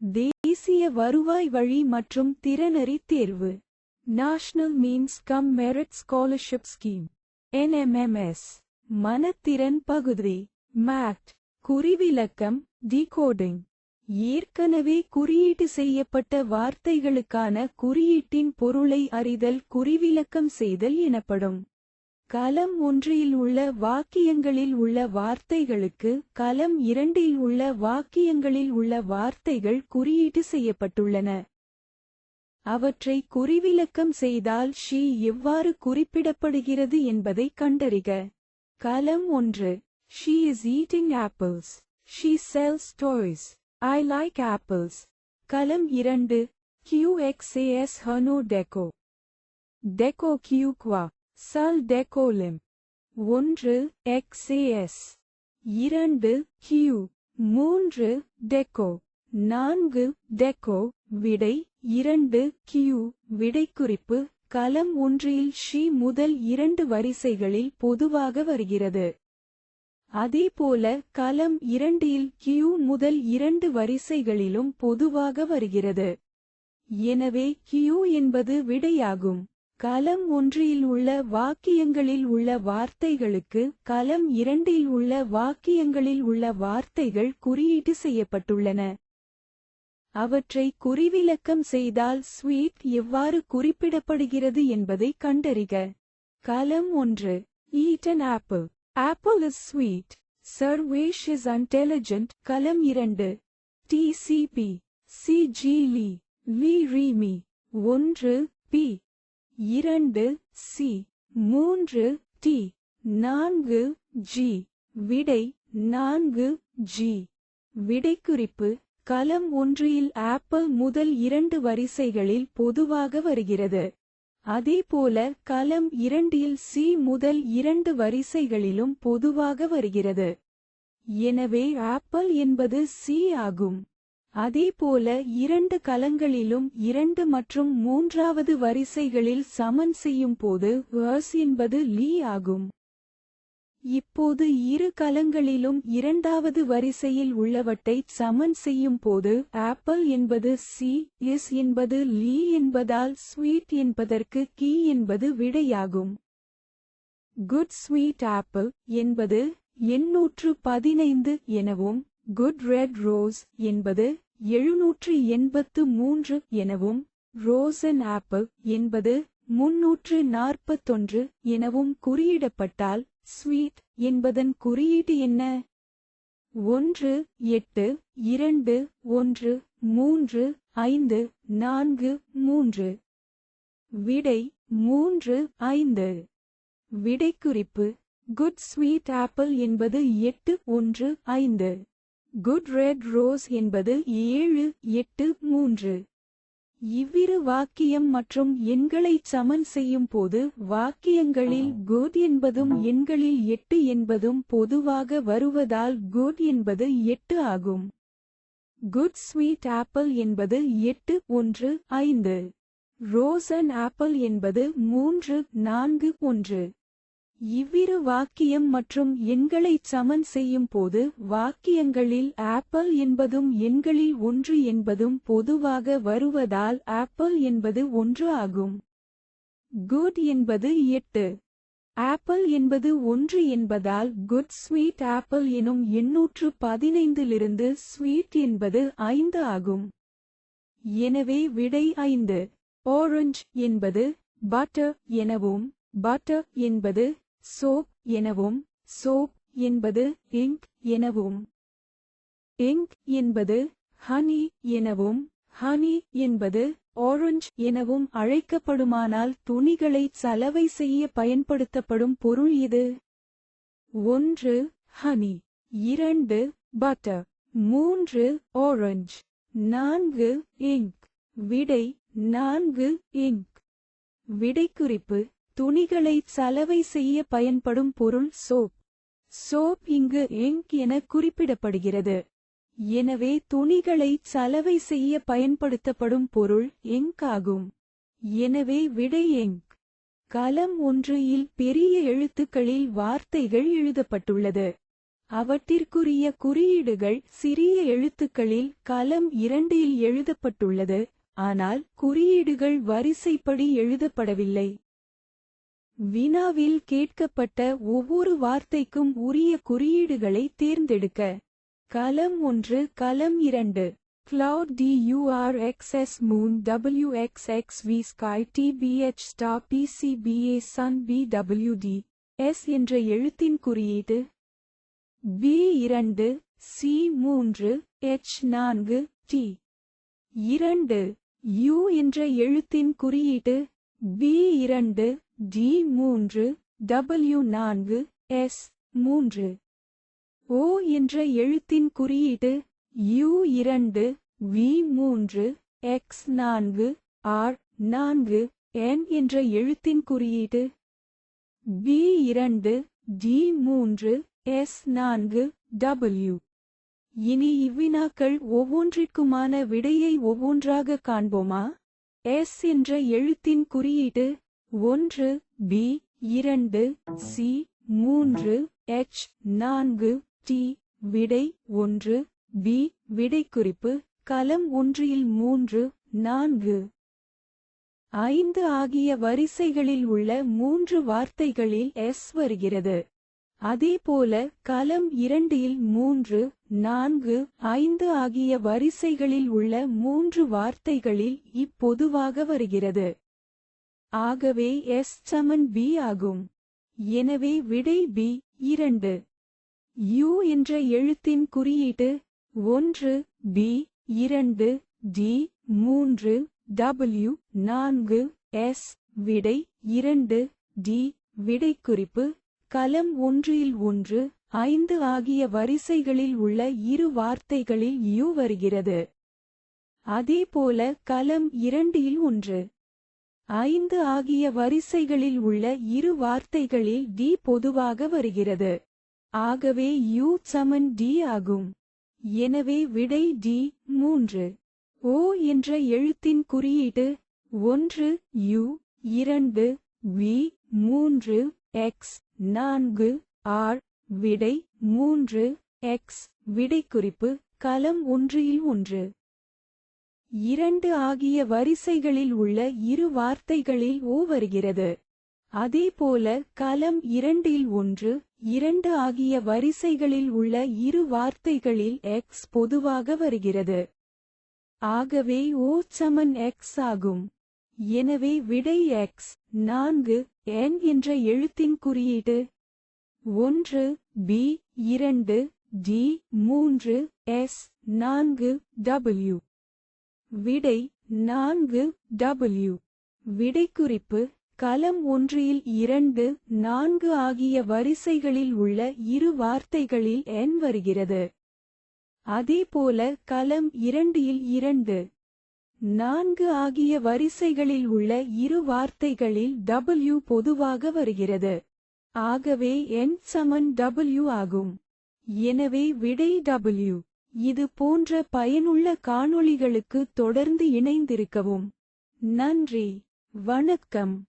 தேசிய வருவாய் வழி மற்றும் திறனறி தேர்வு. National means cum merit scholarship scheme NMMS மனத்திறன் பகுதி. மேட் குறிவிலக்கம். டிகோடிங் ஏற்கனவே குறியீட்டு செய்யப்பட்ட வார்த்தைகளுக்கான குறியீட்டின் பொருளை அறிதல் குறிவிலக்கம் செய்தல் எனப்படும். கலம் ஒன்றில் உள்ள வாக்கியங்களில் உள்ள வார்த்தைகளுக்கு கலம் இரண்டில் உள்ள வாக்கியங்களில் உள்ள வார்த்தைகள் குறியீட்டு செய்யப்பட்டுள்ளன. அவற்றை குறிவிலக்கம் செய்தால் ஷீ எவ்வாறு குறிப்பிடப்படுகிறது என்பதை கண்டறிக. கலம் ஒன்று. She is eating apples she sells toys I like apples கலம் இரண்டு. கியூ எக்ஸ் ஏ எஸ் ஹனோ டெக்கோ டெக்கோ கியூ குவா சல் டெகோலிம். ஒன்று எக்ஸ்ஏஎஸ். இரண்டு ஹியூ மூன்று டெக்கோ நான்கு டெக்கோ விடை இரண்டு கியூ. விடைக்குறிப்பு கலம் ஒன்றில் ஷி முதல் இரண்டு வரிசைகளில் பொதுவாக வருகிறது. அதேபோல கலம் இரண்டில் கியூ முதல் இரண்டு வரிசைகளிலும் பொதுவாக வருகிறது. எனவே கியூ என்பது விடையாகும். கலம் ஒன்றில் உள்ள வாக்கியங்களில் உள்ள வார்த்தைகளுக்கு கலம் இரண்டில் உள்ள வாக்கியங்களில் உள்ள வார்த்தைகள் குறியீட்டு செய்யப்பட்டுள்ளன. அவற்றை குறிவிலக்கம் செய்தால் ஸ்வீட் எவ்வாறு குறிப்பிடப்படுகிறது என்பதை கண்டறிக. கலம் ஒன்று. Eat an apple apple is sweet Sarvesh is intelligent கலம் இரண்டு. டிசிபி சி ஜி லி லி ரீமி ஒன்று பி இரண்டு சி மூன்று டி நான்கு ஜி விடை நான்கு ஜி. விடைக்குறிப்பு கலம் ஒன்றில் ஆப்பிள் முதல் இரண்டு வரிசைகளில் பொதுவாக வருகிறது. அதேபோல கலம் இரண்டில் சி முதல் இரண்டு வரிசைகளிலும் பொதுவாக வருகிறது. எனவே ஆப்பிள் என்பது சி ஆகும். அதேபோல இரண்டு கலங்களிலும் இரண்டு மற்றும் மூன்றாவது வரிசைகளில் சமன் செய்யும் போது வேர்ஸ் என்பது லீ ஆகும். இப்போது இரு கலங்களிலும் இரண்டாவது வரிசையில் உள்ளவற்றை சமன் செய்யும் போது ஆப்பிள் என்பது சி எஸ் என்பது லீ என்பதால் ஸ்வீட் என்பதற்கு கீ என்பது விடையாகும். குட் ஸ்வீட் ஆப்பிள் என்பது எண்ணூற்று பதினைந்து எனவும் குட் ரெட் ரோஸ் என்பது எழுநூற்று எண்பத்து மூன்று எனவும் ரோசன் ஆப்பிள் என்பது முன்னூற்று நாற்பத்தொன்று எனவும் குறியிடப்பட்டால் ஸ்வீட் என்பதன் குறியீடு என்ன? ஒன்று எட்டு இரண்டு ஒன்று மூன்று ஐந்து நான்கு மூன்று. விடை மூன்று ஐந்து. விடைக்குறிப்பு குட் ஸ்வீட் ஆப்பிள் என்பது எட்டு ஒன்று ஐந்து. குட் ரெட் ரோஸ் என்பது ஏழு எட்டு மூன்று. இவ்விரு வாக்கியம் மற்றும் எண்களைச் சமன் செய்யும் போது வாக்கியங்களில் குட் என்பதும் எண்களில் எட்டு என்பதும் பொதுவாக வருவதால் குட் என்பது எட்டு ஆகும். குட் ஸ்வீட் ஆப்பிள் என்பது எட்டு ஒன்று ஐந்து. ரோசன் ஆப்பிள் என்பது மூன்று நான்கு ஒன்று. இவ்விரு வாக்கியம் மற்றும் எண்களைச் சமன் செய்யும் போது வாக்கியங்களில் ஆப்பிள் என்பதும் எண்களில் ஒன்று என்பதும் பொதுவாக வருவதால் ஆப்பிள் என்பது ஒன்று ஆகும். குட் என்பது எட்டு. ஆப்பிள் என்பது ஒன்று என்பதால் குட் ஸ்வீட் ஆப்பிள் எனும் எண்ணூற்று பதினைந்திலிருந்து ஸ்வீட் என்பது ஐந்து ஆகும். எனவே விடை ஐந்து. ஆரஞ்ச் என்பது பட்டர் எனவும் பட்டர் என்பது சோப் எனவும் சோப் என்பது இங்க் எனவும். இங்க் என்பது ஹனி எனவும் ஹனி என்பது ஆரஞ்ச் எனவும் அழைக்கப்படுமானால் துணிகளை சலவை செய்ய பயன்படுத்தப்படும் பொருள் இது. ஒன்று ஹனி. இரண்டு பட்டர். மூன்று ஆரஞ்ச். நான்கு இங்க். விடை நான்கு இங்க். விடைக்குறிப்பு துணிகளை சலவை செய்ய பயன்படும் பொருள் சோப். சோப் இங்கு எங்க் என குறிப்பிடப்படுகிறது. எனவே துணிகளை சலவை செய்ய பயன்படுத்தப்படும் பொருள் எங்க் ஆகும். எனவே விடை எங்க். கலம் ஒன்று இல் பெரிய எழுத்துக்களில் வார்த்தைகள் எழுதப்பட்டுள்ளது. அவற்றிற்குரிய குறியீடுகள் சிறிய எழுத்துக்களில் கலம் இரண்டில் எழுதப்பட்டுள்ளது ஆனால் குறியீடுகள் வரிசைப்படி எழுதப்படவில்லை. வினாவில் கேட்கப்பட்ட ஒவ்வொரு வார்த்தைக்கும் உரிய குறியீடுகளை தேர்ந்தெடுக்க. கலம் ஒன்று கலம் இரண்டு. Cloud DURXS Moon WXXV Sky TBH Star PCBA Sun BWD S என்ற எழுத்தின் குறியீடு. B இரண்டு C மூன்று H நான்கு T. இரண்டு U என்ற எழுத்தின் குறியீடு. B இரண்டு டி மூன்று டபிள்யூ நான்கு எஸ் மூன்று. ஓ என்ற எழுத்தின் குறியீடு யூ இரண்டு வி மூன்று எக்ஸ் நான்கு ஆர் நான்கு என் என்ற எழுத்தின் குறியீடு பி இரண்டு டி மூன்று எஸ் நான்கு டபிள்யூ இனி இவ்வினாக்கள் ஒவ்வொன்றிற்குமான விடையை ஒவ்வொன்றாக காண்போமா? எஸ் என்ற எழுத்தின் குறியீடு ஒன்று பி இரண்டு சி மூன்று எச் நான்கு டி விடை ஒன்று பி விடைக்குறிப்பு கலம் ஒன்றில் மூன்று நான்கு. ஐந்து ஆகிய வரிசைகளில் உள்ள மூன்று வார்த்தைகளில் எஸ் வருகிறது. அதேபோல கலம் இரண்டில் மூன்று நான்கு ஐந்து ஆகிய வரிசைகளில் உள்ள மூன்று வார்த்தைகளில் இப்பொதுவாக வருகிறது. ஆகவே எஸ் சமன் பி ஆகும். எனவே விடை பி இரண்டு. யூ என்ற எழுத்தின் குறியீட்டு ஒன்று பி இரண்டு டி மூன்று டபிள்யூ நான்கு எஸ் விடை இரண்டு டி விடைக்குறிப்பு கலம் ஒன்றில் ஒன்று ஐந்து ஆகிய வரிசைகளில் உள்ள இரு வார்த்தைகளில் யூ வருகிறது. அதேபோல கலம் இரண்டில் ஒன்று. ஐந்து ஆகிய வரிசைகளில் உள்ள இரு வார்த்தைகளில் டி பொதுவாக வருகிறது. ஆகவே யூ சமன் டி ஆகும். எனவே விடை டி மூன்று. ஓ என்ற எழுத்தின் குறியீடு ஒன்று யு இரண்டு வி மூன்று எக்ஸ் நான்கு ஆர் விடை மூன்று எக்ஸ் விடைக்குறிப்பு கலம் ஒன்றில் ஒன்று. இரண்டு ஆகிய வரிசைகளில் உள்ள இரு வார்த்தைகளில் ஓ வருகிறது. அதேபோல கலம் இரண்டில் ஒன்று இரண்டு ஆகிய வரிசைகளில் உள்ள இரு வார்த்தைகளில் எக்ஸ் பொதுவாக வருகிறது. ஆகவே ஓ சமன் எக்ஸ் ஆகும். எனவே விடை எக்ஸ் நான்கு என் என்ற எழுத்தின் குறியீடு. ஒன்று பி இரண்டு டி மூன்று எஸ் நான்கு டபிள்யூ விடை நான்கு டபிள்யூ விடைக்குறிப்பு கலம் ஒன்றில் இரண்டு நான்கு ஆகிய வரிசைகளில் உள்ள இரு வார்த்தைகளில் என் வருகிறது. அதேபோல கலம் இரண்டில் இரண்டு நான்கு ஆகிய வரிசைகளில் உள்ள இரு வார்த்தைகளில் டபிள்யூ பொதுவாக வருகிறது. ஆகவே என் சமன் டபிள்யூ ஆகும். எனவே விடை டபிள்யூ இது போன்ற பயனுள்ள காணொளிகளுக்கு தொடர்ந்து இணைந்திருக்கவும். நன்றி. வணக்கம்.